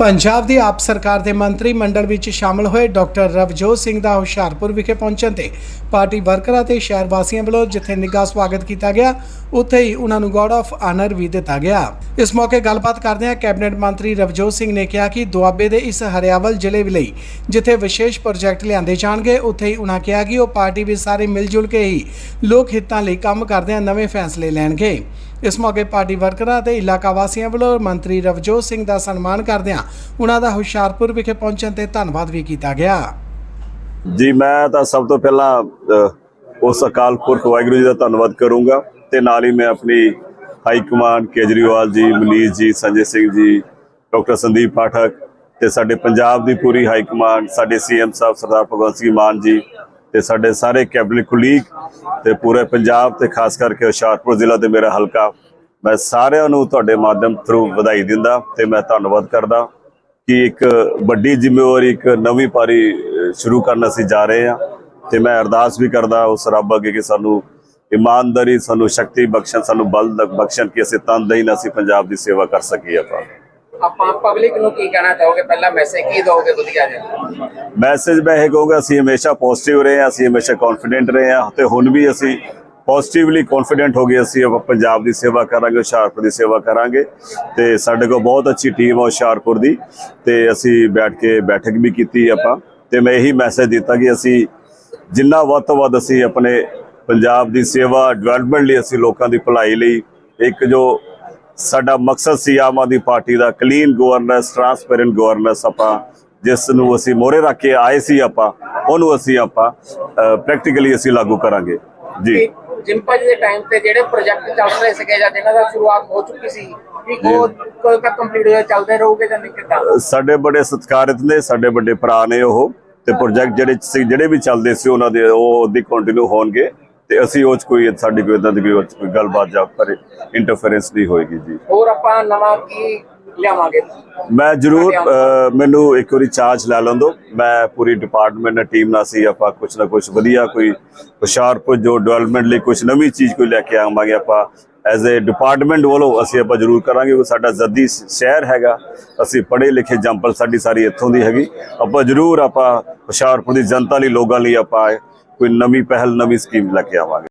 ਪੰਜਾਬ ਦੀ ਆਪ ਸਰਕਾਰ ਦੇ ਮੰਤਰੀ ਮੰਡਲ ਵਿੱਚ ਸ਼ਾਮਲ ਹੋਏ ਡਾਕਟਰ ਰਵਜੋਤ ਸਿੰਘ ਦਾ ਹੁਸ਼ਿਆਰਪੁਰ ਵਿਖੇ ਪਹੁੰਚਣ ਤੇ ਪਾਰਟੀ ਵਰਕਰਾਂ ਤੇ ਸ਼ਹਿਰ ਵਾਸੀਆਂ ਵੱਲੋਂ ਜਿੱਥੇ ਨਿੱਘਾ ਸਵਾਗਤ ਕੀਤਾ ਗਿਆ, ਉੱਥੇ ਹੀ ਉਹਨਾਂ ਨੂੰ ਗਾਰਡ ਆਫ ਆਨਰ ਵੀ ਦਿੱਤਾ ਗਿਆ। ਇਸ ਮੌਕੇ ਗੱਲਬਾਤ ਕਰਦਿਆਂ ਕੈਬਨਿਟ ਮੰਤਰੀ ਰਵਜੋਤ ਸਿੰਘ ਨੇ ਕਿਹਾ ਕਿ ਦੁਆਬੇ ਦੇ ਇਸ ਹਰਿਆਵਲ ਜ਼ਿਲ੍ਹੇ ਲਈ ਜਿੱਥੇ ਵਿਸ਼ੇਸ਼ ਪ੍ਰੋਜੈਕਟ ਲਿਆਂਦੇ ਜਾਣਗੇ, ਉੱਥੇ ਹੀ ਉਹਨਾਂ ਕਿਹਾ ਕਿ ਉਹ ਪਾਰਟੀ ਵਿੱਚ ਸਾਰੇ ਮਿਲ ਜੁਲ ਕੇ ਹੀ ਲੋਕ ਹਿੱਤਾਂ ਲਈ ਕੰਮ ਕਰਦਿਆਂ ਨਵੇਂ ਫੈਸਲੇ ਲੈਣਗੇ। ਇਸ ਮੌਕੇ ਪਾਰਟੀ ਵਰਕਰਾਂ ਤੇ ਇਲਾਕਾ ਵਾਸੀਆਂ ਵੱਲੋਂ ਮੰਤਰੀ ਰਵਜੋਤ ਸਿੰਘ ਦਾ ਸਨਮਾਨ ਕਰਦਿਆਂ ਉਹਨਾਂ ਦਾ ਹੁਸ਼ਿਆਰਪੁਰ ਵਿਖੇ ਪਹੁੰਚਣ ਤੇ ਧੰਨਵਾਦ ਵੀ ਕੀਤਾ ਗਿਆ। ਜੀ, ਮੈਂ ਤਾਂ ਸਭ ਤੋਂ ਪਹਿਲਾਂ ਉਸ ਅਕਾਲ ਪੁਰਖ ਵਾਹਿਗੁਰੂ ਜੀ ਦਾ ਧੰਨਵਾਦ ਕਰੂੰਗਾ ਤੇ ਨਾਲ ਹੀ ਮੈਂ ਆਪਣੀ ਹਾਈ ਕਮਾਂਡ ਕੇਜਰੀਵਾਲ ਜੀ, ਮਨੀਸ਼ ਜੀ, ਸੰਜੇ ਸਿੰਘ ਜੀ, ਡਾਕਟਰ ਸੰਦੀਪ ਪਾਠਕ ਤੇ ਸਾਡੇ ਪੰਜਾਬ ਦੀ ਪੂਰੀ ਹਾਈ ਕਮਾਂਡ, ਸਾਡੇ ਸੀਐਮ ਸਾਹਿਬ ਸਰਦਾਰ ਭਗਵੰਤ ਸਿੰਘ ਮਾਨ ਜੀ ਤੇ ਸਾਡੇ ਸਾਰੇ ਕੈਬਨਿਟ ਕੁਲੀਗ ਤੇ ਪੂਰੇ ਪੰਜਾਬ ਤੇ ਖਾਸ ਕਰਕੇ ਹੁਸ਼ਿਆਰਪੁਰ ਜ਼ਿਲ੍ਹਾ ਤੇ ਮੇਰਾ ਹਲਕਾ, ਮੈਂ ਸਾਰਿਆਂ ਨੂੰ ਤੁਹਾਡੇ ਮਾਧਿਅਮ ਥਰੂ ਵਧਾਈ ਦਿੰਦਾ ਤੇ ਮੈਂ ਧੰਨਵਾਦ ਕਰਦਾ। ਕਿ ਇੱਕ ਵੱਡੀ ਜ਼ਿੰਮੇਵਾਰੀ ਇੱਕ ਨਵੀਂ ਪਾਰੀ ਸ਼ੁਰੂ ਕਰਨ ਅਸੀਂ ਜਾ ਰਹੇ ਹਾਂ ਤੇ ਮੈਂ ਅਰਦਾਸ ਵੀ ਕਰਦਾ ਉਸ ਰੱਬ ਅੱਗੇ ਕਿ ਸਾਨੂੰ ਇਮਾਨਦਾਰੀ ਸਾਨੂੰ ਸ਼ਕਤੀ ਬਖਸ਼ਣ ਸਾਨੂੰ ਬਲ ਬਖਸ਼ਣ ਕਿ ਅਸੀਂ ਤਨਦੇਹੀ ਨਾਲ ਅਸੀਂ ਪੰਜਾਬ ਦੀ ਸੇਵਾ ਕਰ ਸਕੀਏ ਆਪਾਂ। ਆਪਾਂ ਪਬਲਿਕ ਨੂੰ ਕੀ ਕਹਿਣਾ ਚਾਹੋਗੇ? ਪਹਿਲਾ ਮੈਸੇਜ ਕੀ ਦੋਗੇ ਵਧੀਆ ਜਿਹਾ ਮੈਸੇਜ ਮੈਂ ਇਹ ਕਹੂੰਗਾ ਅਸੀਂ ਹਮੇਸ਼ਾ ਪੋਜ਼ਿਟਿਵ ਰਹੇ ਹਾਂ ਅਸੀਂ ਹਮੇਸ਼ਾ ਕੌਨਫੀਡੈਂਟ ਰਹੇ ਹਾਂ ਤੇ ਹੁਣ ਵੀ ਅਸੀਂ ਪੋਜ਼ਿਟਿਵਲੀ ਕੌਨਫੀਡੈਂਟ ਹੋ ਗਏ ਅਸੀਂ, ਆਪਾਂ ਪੰਜਾਬ ਦੀ ਸੇਵਾ ਕਰਾਂਗੇ, ਹੁਸ਼ਿਆਰਪੁਰ ਦੀ ਸੇਵਾ ਕਰਾਂਗੇ ਤੇ ਸਾਡੇ ਕੋਲ ਬਹੁਤ ਅੱਛੀ ਟੀਮ ਆ ਹੁਸ਼ਿਆਰਪੁਰ ਦੀ ਤੇ ਅਸੀਂ ਬੈਠ ਕੇ ਬੈਠਕ ਵੀ ਕੀਤੀ ਆਪਾਂ ਤੇ ਮੈਂ ਇਹੀ ਮੈਸੇਜ ਦਿੱਤਾ ਕਿ ਅਸੀਂ ਜਿੰਨਾ ਵੱਧ ਤੋਂ ਵੱਧ ਅਸੀਂ ਆਪਣੇ ਪੰਜਾਬ ਦੀ ਸੇਵਾ ਡਿਵੈਲਪਮੈਂਟ ਲਈ ਅਸੀਂ ਲੋਕਾਂ ਦੀ ਭਲਾਈ ਲਈ ਇੱਕ ਜੋ ਸਾਡਾ ਮਕਸਦ ਸੀ ਆਮ ਆਦਮੀ ਪਾਰਟੀ ਦਾ ਕਲੀਨ ਗਵਰਨੈਂਸ ਟਰਾਂਸਪੇਰੈਂਟ ਗਵਰਨੈਂਸ ਆਪਾਂ, ਜਿਸ ਨੂੰ ਅਸੀਂ ਮੋਹਰੇ ਰੱਖ ਕੇ ਆਏ ਸੀ ਆਪਾਂ, ਉਹਨੂੰ ਅਸੀਂ ਆਪਾਂ ਪ੍ਰੈਕਟੀਕਲੀ ਅਸੀਂ ਲਾਗੂ ਕਰਾਂਗੇ। ਜੀ। ਜਿੰਪਾ ਜੀ ਦੇ ਟਾਈਮ ਤੇ ਜਿਹੜੇ ਪ੍ਰੋਜੈਕਟ ਚੱਲ ਰਹੇ ਸੀਗੇ ਜਾਂ ਜਿਨ੍ਹਾਂ ਦਾ ਸ਼ੁਰੂਆਤ ਹੋ ਚੁੱਕੀ ਸੀ ਵੀ ਉਹ ਕਦੋਂ ਤੱਕ ਕੰਪਲੀਟ ਹੋ ਚੱਲਦੇ ਰਹੋਗੇ ਜਾਂ ਨਹੀਂ ਕਿੱਦਾਂ? ਸਾਡੇ ਬੜੇ ਸਤਿਕਾਰਿਤ ਨੇ ਸਾਡੇ ਵੱਡੇ ਭਰਾ ਨੇ ਉਹ ਤੇ ਪ੍ਰੋਜੈਕਟ ਜਿਹੜੇ ਸੀ ਜਿਹੜੇ ਵੀ ਚੱਲਦੇ ਸੀ ਉਹਨਾਂ ਦੇ ਉਹ ਦੀ ਕੰਟੀਨਿਊ ਹੋਣਗੇ ਤੇ ਅਸੀਂ ਉਹ 'ਚ ਕੋਈ ਸਾਡੀ ਕੋਈ ਇਦਾਂ ਦੀ ਕੋਈ ਗੱਲਬਾਤ ਜਾਂ ਪਰ ਇੰਟਰਫੇਰੈਂਸ ਨਹੀਂ ਹੋਏਗੀ ਜੀ। ਹੋਰ ਆਪਾਂ ਨਵਾਂ ਕੀ ਲਿਆਵਾਂਗੇ। ਮੈਂ ਜਰੂਰ ਮੈਨੂੰ ਇੱਕ ਵਾਰੀ ਚਾਰਜ ਲੈ ਲੰਦੋ ਮੈਂ ਪੂਰੀ ਡਿਪਾਰਟਮੈਂਟ ਨਾਲ ਟੀਮ ਨਾਲ ਸੀ। ਆਪਾਂ ਕੁਝ ਨਾ ਕੁਝ ਵਧੀਆ ਕੋਈ ਹੁਸ਼ਿਆਰਪੁਰ ਜੋ ਡਿਵੈਲਪਮੈਂਟ ਲਈ ਕੁਝ ਨਵੀਂ ਚੀਜ਼ ਕੋਈ ਲੈ ਕੇ ਆਵਾਂਗੇ ਆਪਾਂ। ਐਜ਼ ਅ ਡਿਪਾਰਟਮੈਂਟ ਵੱਲੋਂ ਅਸੀਂ ਆਪਾਂ ਜਰੂਰ ਕਰਾਂਗੇ ਉਹ ਸਾਡਾ ਜ਼ੱਦੀ ਸ਼ਹਿਰ ਹੈਗਾ। ਅਸੀਂ ਪੜ੍ਹੇ ਲਿਖੇ ਜੰਪਲ ਸਾਡੀ ਸਾਰੀ ਇੱਥੋਂ ਦੀ ਹੈਗੀ। ਆਪਾਂ ਜਰੂਰ ਆਪਾਂ ਹੁਸ਼ਿਆਰਪੁਰ ਦੀ ਜਨਤਾ ਲਈ ਲੋਕਾਂ ਲਈ ਆਪਾਂ ਕੋਈ ਨਵੀਂ ਪਹਿਲ ਨਵੀਂ ਸਕੀਮ ਲੈ ਕੇ ਆਵਾਂਗੇ।